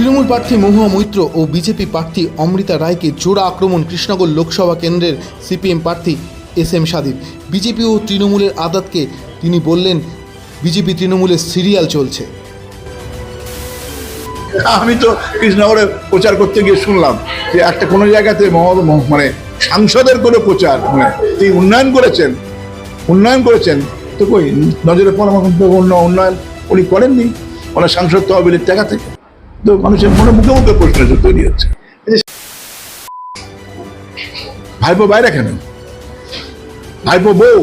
তৃণমূল প্রার্থী মহুয়া মৈত্র ও বিজেপি প্রার্থী অমৃতা রায়কে জোড়া আক্রমণ কৃষ্ণনগর লোকসভা কেন্দ্রের সিপিএম প্রার্থী এস এম সাদির বিজেপি ও তৃণমূলের আদাতকে তিনি বললেন, বিজেপি তৃণমূলের সিরিয়াল চলছে। আমি তো কৃষ্ণনগরে প্রচার করতে গিয়ে শুনলাম যে একটা কোনো জায়গাতে মানে সাংসদের করে প্রচার মানে তিনি উন্নয়ন করেছেন উন্নয়ন করেছেন, তো কই? নজরে পড়া অন্য উন্নয়ন উনি করেননি। ওনার সাংসদ তহবিলের টাকা থেকে। তো মানুষের মনে মুখে মুখে প্রশ্ন তৈরি হচ্ছে। ভাইপো বাইরে কেন? ভাইপো বউ,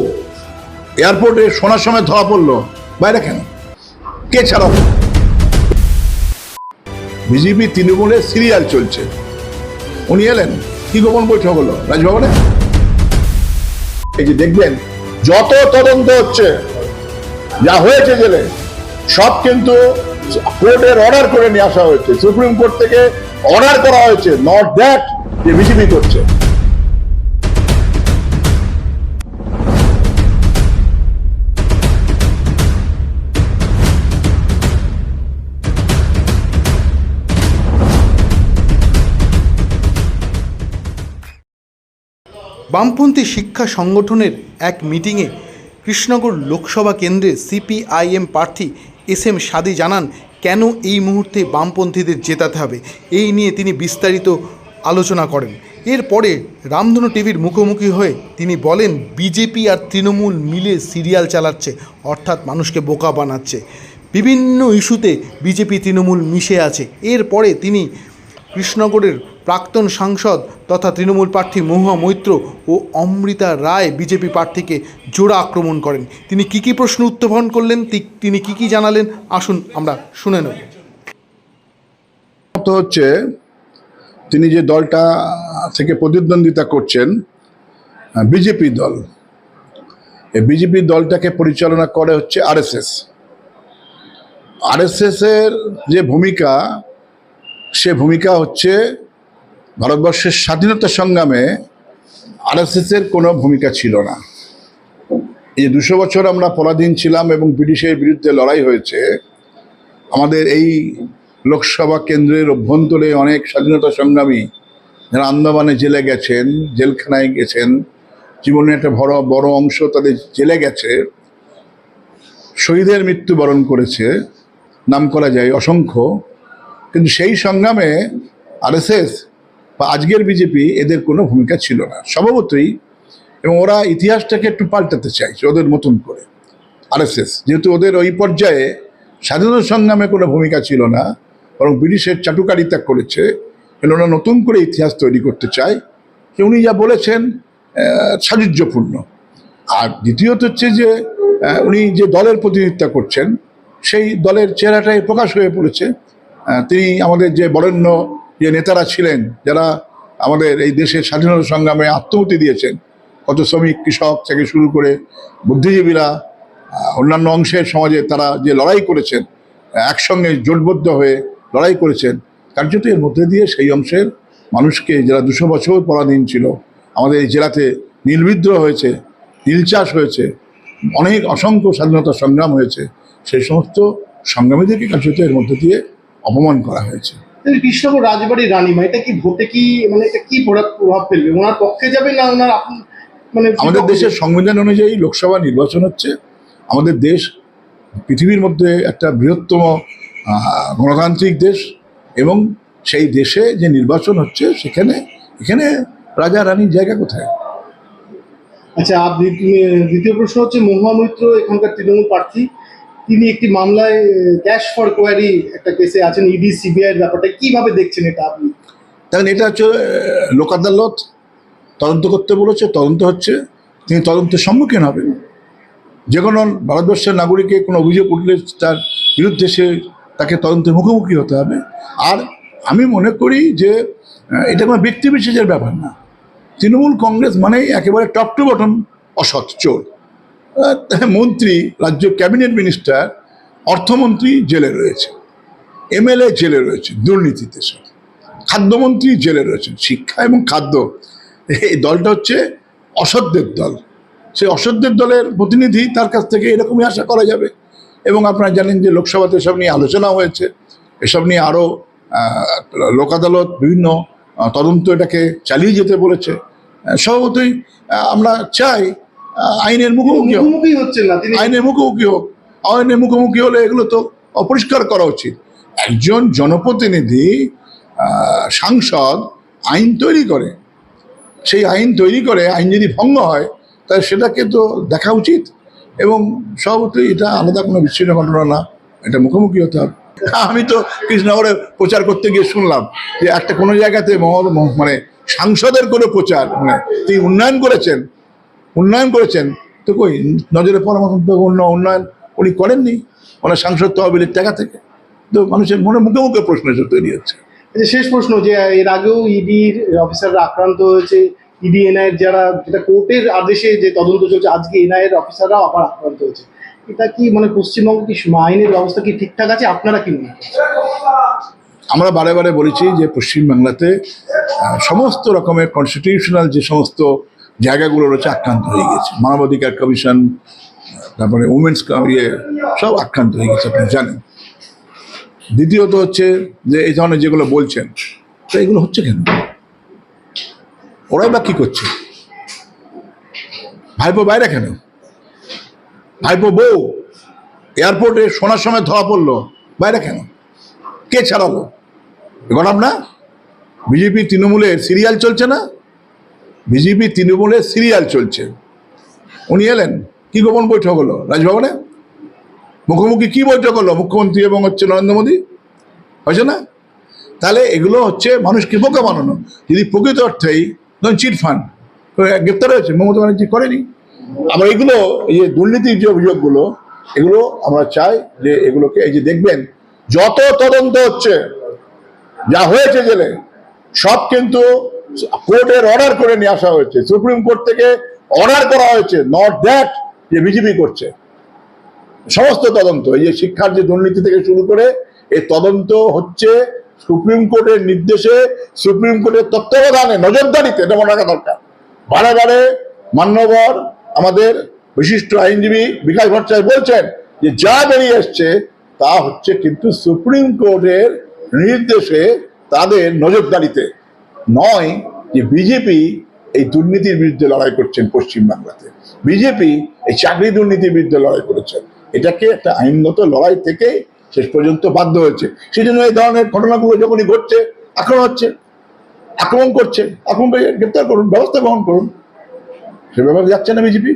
এয়ারপোর্টে শোনার সময় ধরা পড়ল, বাইরে কেন? কে ছাড়াও বিজেপি তৃণমূলের সিরিয়াল চলছে। উনি এলেন, কি গোপন বৈঠক হলো? রাজভবনে? এই যে দেখবেন, যত তদন্ত হচ্ছে, যা হয়েছে জেলে, সব কিন্তু কোর্টের অর্ডার করে নিয়ে আসা হয়েছে। সুপ্রিম কোর্ট থেকে অর্ডার করা হয়েছে। নট দ্যাট যে বিজেপি করছে। বামপন্থী শিক্ষা সংগঠনের এক মিটিংয়ে কৃষ্ণনগর লোকসভা কেন্দ্রে সিপিআইএম প্রার্থী এস এম সাদি জানান, কেন এই মুহূর্তে বামপন্থীদের জেতাতে হবে? এই নিয়ে তিনি বিস্তারিত আলোচনা করেন। এরপরে রামধনু টিভির মুখোমুখি হয়ে তিনি বলেন, বিজেপি আর তৃণমূল মিলে সিরিয়াল চালাচ্ছে, অর্থাৎ মানুষকে বোকা বানাচ্ছে। বিভিন্ন ইস্যুতে বিজেপি, তৃণমূল মিশে আছে। এরপরে তিনি কৃষ্ণনগরের প্রাক্তন সাংসদ তথা তৃণমূল প্রার্থী মহুয়া মৈত্র ও অমৃতা রায় বিজেপি প্রার্থীকে জোড়া আক্রমণ করেন। তিনি কি কি প্রশ্ন উত্থাপন করলেন তিনি কি কি জানালেন, আসুন আমরা শুনে নেব। হচ্ছে, তিনি যে দলটা থেকে প্রতিদ্বন্দ্বিতা করছেন বিজেপি দল। এই বিজেপি দলটাকে পরিচালনা করে হচ্ছে আরএসএস। এর যে ভূমিকা, সে ভূমিকা হচ্ছে ভারতবর্ষের স্বাধীনতা সংগ্রামে আরএসএস এর কোনো ভূমিকা ছিল না। এই যে দুশো বছর আমরা পরাধীন ছিলাম এবং ব্রিটিশের বিরুদ্ধে লড়াই হয়েছে, আমাদের এই লোকসভা কেন্দ্রের অভ্যন্তরে অনেক স্বাধীনতা সংগ্রামী যারা আন্দামানে জেলে গেছেন, জেলখানায় গেছেন, জীবনের একটা বড় বড় অংশ তাদের জেলে গেছে, শহীদের মৃত্যুবরণ করেছে, নাম করা যায় অসংখ্য। কিন্তু সেই সংগ্রামে আরএসএস বা আজকের বিজেপি এদের কোনো ভূমিকা ছিল না। স্বভাবতই এবং ওরা ইতিহাসটাকে একটু পাল্টাতে চাইছে ওদের মতন করে। আরএসএস, যেহেতু ওদের ওই পর্যায়ে স্বাধীনতা সংগ্রামে কোনো ভূমিকা ছিল না, বরং ব্রিটিশের চাটুকারিতা করেছে ওরা নতুন করে ইতিহাস তৈরি করতে চায়। যে উনি যা বলেছেন সাযুজ্যপূর্ণ। আর দ্বিতীয়ত হচ্ছে যে উনি যে দলের প্রতিনিধিত্ব করছেন, সেই দলের চেহারাটাই প্রকাশ হয়ে পড়েছে। তিনি আমাদের যে বরেণ্য যে নেতারা ছিলেন, যারা আমাদের এই দেশের স্বাধীনতা সংগ্রামে আত্মহতি দিয়েছেন, কত শ্রমিক, কৃষক থেকে শুরু করে বুদ্ধিজীবীরা অন্যান্য অংশের সমাজে তারা যে লড়াই করেছেন, একসঙ্গে জোটবদ্ধ হয়ে লড়াই করেছেন, কার্যত এর মধ্যে দিয়ে সেই অংশের মানুষকে যারা দুশো বছর পরাধীন ছিল, আমাদের এই জেলাতে নীলবিদ্রোহ হয়েছে, নীল চাষ হয়েছে, অনেক অসংখ্য স্বাধীনতা সংগ্রাম হয়েছে, সেই সমস্ত সংগ্রামীদেরকে কার্যত এর মধ্যে দিয়ে অপমান করা হয়েছে। কৃষ্ণনগর রাজবাড়ির রানীমা এটা কি ভোটে কি মানে এটা কি প্রভাব প্রভাব ফেলবে? ওনার পক্ষে যাবে না ওনার মানে আমাদের দেশের সংবিধান অনুযায়ী লোকসভা নির্বাচন হচ্ছে। আমাদের দেশ পৃথিবীর মধ্যে একটা বৃহত্তম গণতান্ত্রিক দেশ এবং সেই দেশে যে নির্বাচন হচ্ছে সেখানে এখানে রাজা রানীর জায়গা কোথায়? আচ্ছা দ্বিতীয় প্রশ্ন হচ্ছে মহুয়া মৈত্র এখানকার তৃণমূল প্রার্থী। তিনি একটি মামলায় ক্যাশ ফর কোয়ারি একটা কেসে আছেন ইডি সিবিআই এর ব্যাপারটা, কীভাবে দেখছেন এটা আপনি? কারণ এটা হচ্ছে লোক আদালত তদন্ত করতে বলেছে, তদন্ত হচ্ছে, তিনি তদন্তের সম্মুখীন হবেন। যে কোনো ভারতবর্ষের নাগরিকে কোনো অভিযোগ উঠলে তার বিরুদ্ধে সে তাকে তদন্তের মুখোমুখি হতে হবে। আর আমি মনে করি যে এটা কোনো ব্যক্তিবিশেষের ব্যাপার না। তৃণমূল কংগ্রেস মানেই একেবারে টপ টু বটম অসৎ চোর। মন্ত্রী, রাজ্য ক্যাবিনেট মিনিস্টার, অর্থমন্ত্রী জেলে রয়েছে, এমএলএ জেলে রয়েছে, দুর্নীতিতে সব খাদ্যমন্ত্রী জেলে রয়েছেন শিক্ষা এবং খাদ্য। এই দলটা হচ্ছে অসত্যের দল। সেই অসত্যের দলের প্রতিনিধি তার কাছ থেকে এরকমই আশা করা যাবে। এবং আপনারা জানেন যে লোকসভাতে এসব নিয়ে আলোচনা হয়েছে। এসব নিয়ে আরও লোক আদালত বিভিন্ন তদন্ত এটাকে চালিয়ে যেতে বলেছে। স্বভাবতই আমরা চাই আইনের মুখোমুখি হোক। আইনের মুখোমুখি হোক। আইনের মুখোমুখি হলে এগুলো তো অপরিষ্কার করা উচিত। একজন জনপ্রতিনিধি সাংসদ আইন তৈরি করে। সেই আইন তৈরি করে আইন যদি ভঙ্গ হয় তাহলে সেটাকে তো দেখা উচিত। এবং স্বভাবতই এটা আলাদা কোনো বিচ্ছিন্ন ঘটনা না। এটা মুখোমুখি হতে হবে। আমি তো কৃষ্ণনগরে প্রচার করতে গিয়ে শুনলাম যে একটা কোনো জায়গাতে মানে সাংসদের কোনো প্রচার মানে তিনি উন্নয়ন করেছেন উন্নয়ন করেছেন তো কই নজরে তো অন্য উন্নয়ন উনি করেননি। ওনার সাংসদ তহবিলের টাকা থেকে। তো মানুষের মনে মুখে মুখে প্রশ্ন এসব তৈরি হচ্ছে। শেষ প্রশ্ন যে এর আগেও ইডির অফিসাররা আক্রান্ত হয়েছে ইডি এনআইয়ের যারা যেটা কোর্টের আদেশে যে তদন্ত চলছে আজকে এনআইয়ের অফিসাররাও আবার আক্রান্ত হয়েছে। এটা কি মানে পশ্চিমবঙ্গ কি আইনের ব্যবস্থা কি ঠিকঠাক আছে? আপনারা কি মনে আমরা বারে বারে বলেছি যে পশ্চিমবাংলাতে সমস্ত রকমের কনস্টিটিউশনাল যে সমস্ত জায়গাগুলো রয়েছে আক্রান্ত হয়ে গেছে। মানবাধিকার কমিশন, তারপরে উমেন্স ইয়ে সব আক্রান্ত হয়ে গেছে, আপনি জানেন। দ্বিতীয়ত হচ্ছে যে এই ধরনের যেগুলো বলছেন, তো এগুলো হচ্ছে কেন? ওরাই বা কি করছে? ভাইপো বাইরে কেন? ভাইপো বউ, এয়ারপোর্টে শোনার সময় ধরা পড়ল, বাইরে কেন? কে ছাড়ালো? গণাম না? বিজেপি, তৃণমূলের সিরিয়াল চলছে না? বিজেপি তৃণমূলের সিরিয়াল চলছে। উনি এলেন, কি গোপন বৈঠক হলো? রাজভবনে? মুখোমুখি কি বৈঠক হলো? মুখ্যমন্ত্রী এবং হচ্ছে নরেন্দ্র মোদী? হয়েছে না? তাহলে এগুলো হচ্ছে মানুষকে বোকা বানানো। যদি প্রকৃত অর্থেই ধরুন চিট ফান্ড গ্রেপ্তার হয়েছে, মমতা ব্যানার্জি করেনি। আবার এগুলো, এই যে দুর্নীতির যে অভিযোগগুলো, এগুলো আমরা চাই যে এগুলোকে, এই যে দেখবেন, যত তদন্ত হচ্ছে, যা হয়েছে জেলে, সব কিন্তু কোর্টের অর্ডার করে নিয়ে আসা হয়েছে। সুপ্রিম কোর্ট থেকে অর্ডার করা হয়েছে নট দ্যাট যে বিজেপি করছে। সমস্ত তদন্ত, এই যে শিক্ষার যে দুর্নীতি থেকে শুরু করে, এই তদন্ত হচ্ছে সুপ্রিম কোর্টের নির্দেশে, সুপ্রিম কোর্টের তত্ত্বাবধানে, নজরদারিতে, এটা মনে রাখা দরকার। বারে বারে মান্যবর আমাদের বিশিষ্ট আইনজীবী বিকাশ ভট্টাচার্য বলছেন যে যা বেরিয়ে এসছে, তা হচ্ছে কিন্তু সুপ্রিম কোর্টের নির্দেশে তাদের নজরদারিতে। নয় যে বিজেপি এই দুর্নীতির বিরুদ্ধে লড়াই করছেন পশ্চিমবাংলাতে বিজেপি এই চাকরি দুর্নীতির বিরুদ্ধে লড়াই করেছেন। এটাকে একটা আইনগত লড়াই থেকে শেষ পর্যন্ত বাধ্য হয়েছে। সেই জন্য এই ধরনের ঘটনাগুলো যখনই ঘটছে আক্রমণ হচ্ছে। আক্রমণ করছে। আক্রমণকে গ্রেপ্তার করুন ব্যবস্থা গ্রহণ করুন। সে ব্যাপারে যাচ্ছে না বিজেপি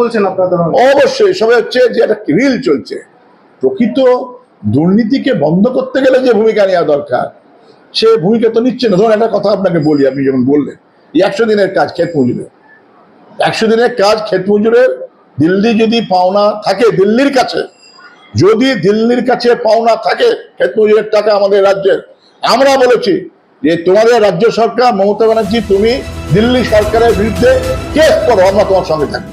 বলছেন আপনারা? অবশ্যই সবাই হচ্ছে যে একটা রিল চলছে। প্রকৃত দুর্নীতিকে বন্ধ করতে গেলে যে ভূমিকা নেওয়া দরকার সে ভূমিকা তো নিচ্ছে না। ধরুন একটা কথা আপনাকে বলি, আপনি যেমন বললেন, এই একশো দিনের কাজ ক্ষেত মজুরের। একশো দিনের কাজ ক্ষেত মজুরের, দিল্লি যদি পাওনা থাকে দিল্লির কাছে, যদি দিল্লির কাছে পাওনা থাকে ক্ষেত মজুরের টাকা আমাদের রাজ্যের, আমরা বলেছি যে তোমাদের রাজ্য সরকার মমতা ব্যানার্জি, তুমি দিল্লি সরকারের বিরুদ্ধে কেস করো, আমরা তোমার সঙ্গে থাকব।